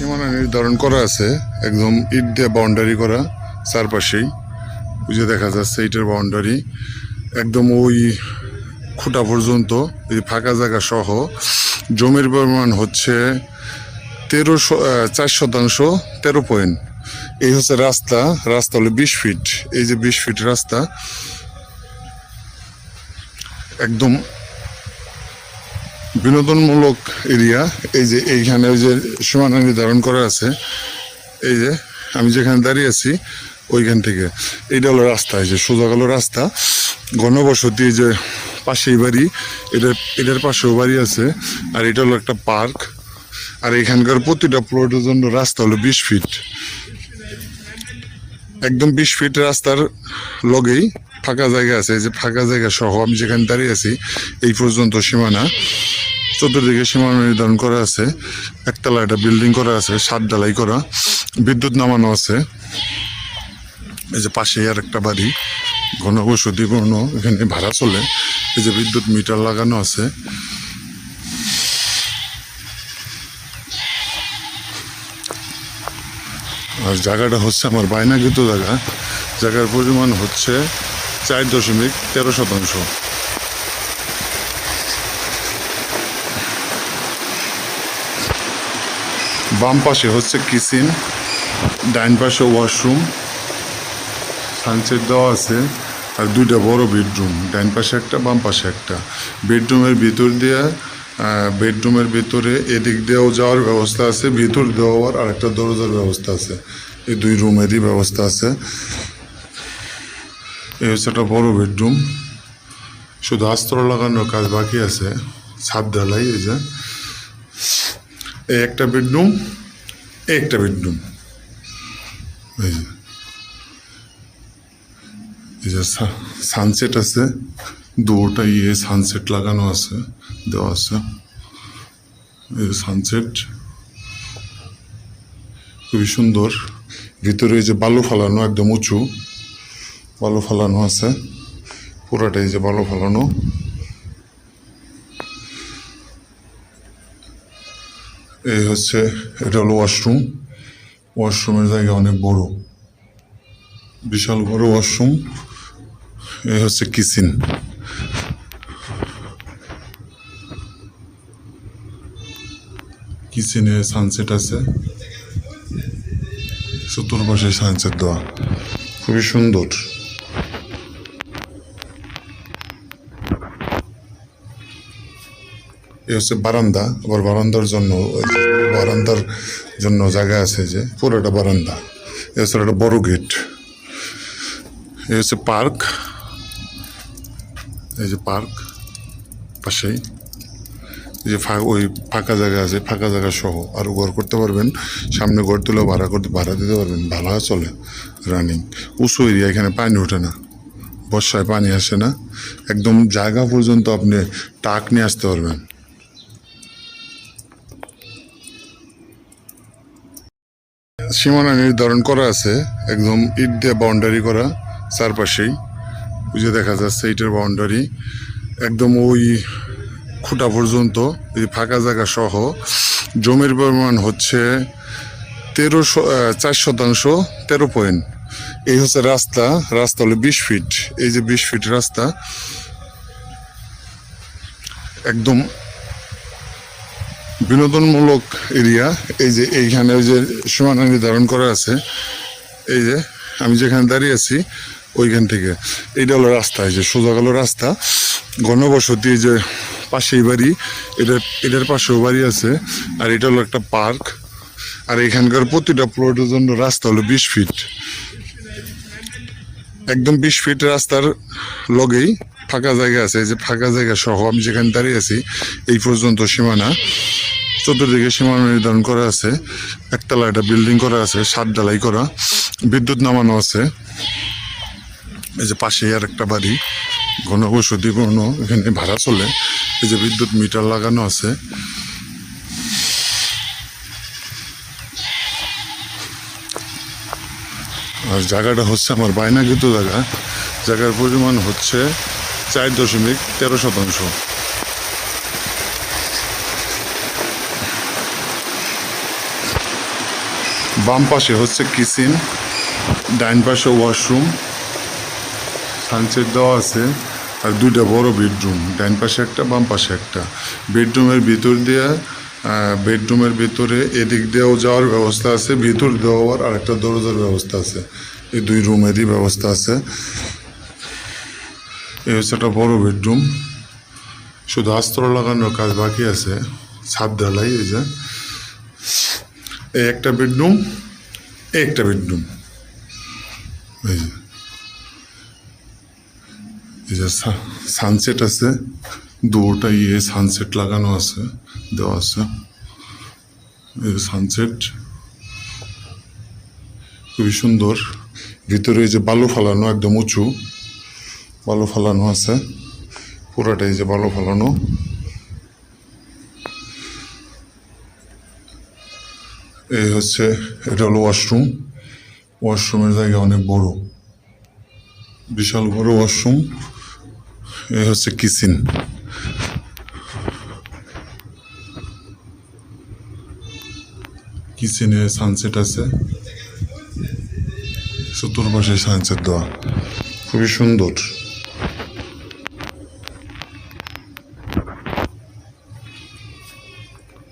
সীমানা নির্ধারণ করা আছে, একদম ইট দিয়ে বাউন্ডারি করা চারপাশেই। ওই যে দেখা যাচ্ছে ইটের বাউন্ডারি একদম ওই খুঁটা পর্যন্ত, এই ফাঁকা জায়গা সহ জমির পরিমাণ হচ্ছে তেরো চার শতাংশ তেরো পয়েন্ট এই হচ্ছে রাস্তা রাস্তা হলো বিশ ফিট এই যে বিশ ফিট রাস্তা, একদম বিনোদনমূলক এরিয়া, এই যে এইখানে ওই যে সীমানা নির্ধারণ করা আছে, এই যে আমি যেখানে দাঁড়িয়ে আছি, ওইখান থেকে। এইটা হলো রাস্তা, এই যে সোজা গেল রাস্তা। ঘনবসতি যে পাশেই বাড়ি এটার এটার পাশেও বাড়ি আছে, আর এটা হলো একটা পার্ক। আর এখানকার প্রতিটা প্লটের জন্য রাস্তা হলো বিশ ফিট। একদম বিশ ফিট রাস্তার লগেই ফাঁকা জায়গা আছে, এই যে ফাঁকা জায়গা সহ আমি যেখানে দাঁড়িয়ে আছি, এই পর্যন্ত সীমানা। চতুর্দিকে সীমানা নির্ধারণ করা আছে, একতলা একটা বিল্ডিং করা আছে, সাত ডালাই করা, বিদ্যুৎ নামানো আছে। এই যে পাশেই আর একটা বাড়ি ঘনবসতিপূর্ণ এখানে ভাড়া চলে। এই যে বিদ্যুৎ মিটার লাগানো আছে। আর জায়গাটা হচ্ছে আমার বায়নাকৃত জায়গা। জায়গার পরিমাণ হচ্ছে চার দশমিক তেরো শতাংশ বাম পাশে হচ্ছে কিচেন ডাইন পাশে ওয়াশরুম সানসেট দেওয়া আছে আর দুইটা বড় বেডরুম ডাইন পাশে একটা বাম পাশে একটা বেডরুমের ভিতর দিয়ে বেডরুমের ভিতরে এদিক দিয়েও যাওয়ার ব্যবস্থা আছে ভিতর দেওয়ার আর একটা দরজার ব্যবস্থা আছে এই দুই রুমেরই ব্যবস্থা আছে এই হচ্ছে একটা বড় বেডরুম শুধু আস্তর লাগানোর কাজ বাকি আছে, ছাদ ঢালাই এই যে। এই একটা বেডরুম এই একটা বেডরুম এই যে। এই যে সানসেট আছে দুটা ইয়ে সানসেট লাগানো আছে, দেওয়া আছে। এই সানসেট খুবই সুন্দর। ভিতরে যে বালু ফালানো একদম উঁচু। বালু ফালানো আছে। পুরাটাই যে বালু ফালানো। এই হচ্ছে, এটা হলো ওয়াশরুম। ওয়াশরুমের জায়গা অনেক বড়। বিশাল বড় ওয়াশরুম। এই হচ্ছে কিচেন। কিচেনে সানসেট আছে। চতুর্পাশে সানসেট দেওয়া। খুবই সুন্দর। এই হচ্ছে বারান্দা, আবার বারান্দার জন্য বারান্দার জন্য জায়গা আছে যে, পুরোটা বারান্দা। এ হচ্ছে একটা বড় গেট। এই হচ্ছে পার্ক। এই যে পার্ক, পাশেই। যে ওই ফাঁকা জায়গা আছে, ফাঁকা জায়গা সহ। আরও ঘর করতে পারবেন, সামনে ঘর তুলে ভাড়া করতে, ভাড়া দিতে পারবেন ভালো চলে রানিং উঁচু এরিয়া এখানে পানি ওঠে না, বর্ষায় পানি আসে না। একদম জায়গা পর্যন্ত আপনি টাক নিয়ে আসতে পারবেন। সীমানা নির্ধারণ করা আছে, একদম ইট দিয়ে বাউন্ডারি করা চারপাশেই। যে দেখা যাচ্ছে ইটের বাউন্ডারি একদম ওই খুঁটা পর্যন্ত, এই ফাঁকা জায়গা সহ। জমির পরিমাণ হচ্ছে তেরো চার শতাংশ তেরো পয়েন্ট এই হচ্ছে রাস্তা রাস্তা হলো বিশ ফিট এই যে বিশ ফিট রাস্তা, একদম বিনোদনমূলক এরিয়া, এই যে এইখানে ওই যে সীমানা নির্ধারণ করা আছে, এই যে আমি যেখানে দাঁড়িয়ে আছি, ওইখান থেকে। এইটা হলো রাস্তা, এই যে সোজা গেল রাস্তা। ঘনবসতি যে পাশেই বাড়ি এটার এটার পাশেও বাড়ি আছে, আর এটা হলো একটা পার্ক। আর এখানকার প্রতিটা প্লটের জন্য রাস্তা হলো বিশ ফিট একদম বিশ ফিট রাস্তার লগেই ফাঁকা জায়গা আছে, এই যে ফাঁকা জায়গা সহ আমি যেখানে দাঁড়িয়ে আছি, এই পর্যন্ত সীমানা। চতুর্দিকে সীমানা নির্ধারণ করা আছে, একতলা একটা বিল্ডিং করা আছে, সাত ডালাই করা, বিদ্যুৎ নামানো আছে। এই যে পাশেই আর একটা বাড়ি, ঘন ঔষধি ঘন, এখানে ভাড়া চলে। এই যে বিদ্যুৎ মিটার লাগানো আছে। আর জায়গাটা হচ্ছে আমার বায়নাকৃত জায়গা। জায়গার পরিমাণ হচ্ছে চার দশমিক তেরো শতাংশ। বাম পাশে হচ্ছে কিচেন, ডাইন পাশে ওয়াশরুম সানসেট দেওয়া আছে, আর দুইটা বড় বেডরুম, ডাইন পাশে একটা, বাম পাশে একটা। বেডরুমের ভিতর দিয়ে বেডরুমের ভিতরে এদিক দিয়েও যাওয়ার ব্যবস্থা আছে, ভিতর দেওয়ার আর একটা দরজার ব্যবস্থা আছে। এই দুই রুমেরই ব্যবস্থা আছে। এই হচ্ছে একটা বড় বেডরুম। শুধু আস্তর লাগানোর কাজ বাকি আছে, ছাদ ঢালাই, এই যে। এই একটা বেডরুম, এই একটা বেডরুম। এই যে সানসেট আছে দুটা ইয়ে সানসেট লাগানো আছে, দেওয়া আছে। এই সানসেট খুবই সুন্দর। ভিতরে এই যে বালু ফালানো, একদম উঁচু। বালু ফালানো আছে, পুরাটাই যে বালু ফালানো। এই হচ্ছে, এটা হলো ওয়াশরুম। ওয়াশরুমের জায়গা অনেক বড়। বিশাল বড় ওয়াশরুম। এই হচ্ছে কিচেন। কিচেনে সানসেট আছে। চতুর্পাশে সানসেট দেওয়া। খুবই সুন্দর।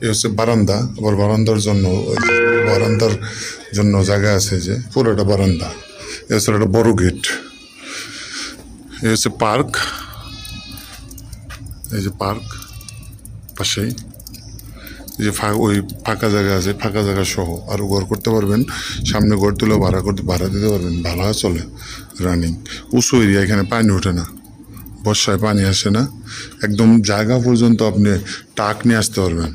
এই হচ্ছে বারান্দা, আবার বারান্দার জন্য বারান্দার জন্য জায়গা আছে যে, পুরোটা বারান্দা। এ হচ্ছে একটা বড় গেট। এই হচ্ছে পার্ক। এই যে পার্ক, পাশেই। যে ফা- ওই ফাঁকা জায়গা আছে, ফাঁকা জায়গা সহ। আরও ঘর করতে পারবেন, সামনে ঘর তুলে ভাড়া করতে, ভাড়া দিতে পারবেন, ভাড়া চলে রানিং উঁচু এরিয়া এখানে পানি ওঠে না, বর্ষায় পানি আসে না। একদম জায়গা পর্যন্ত আপনি টাক নিয়ে আসতে পারবেন।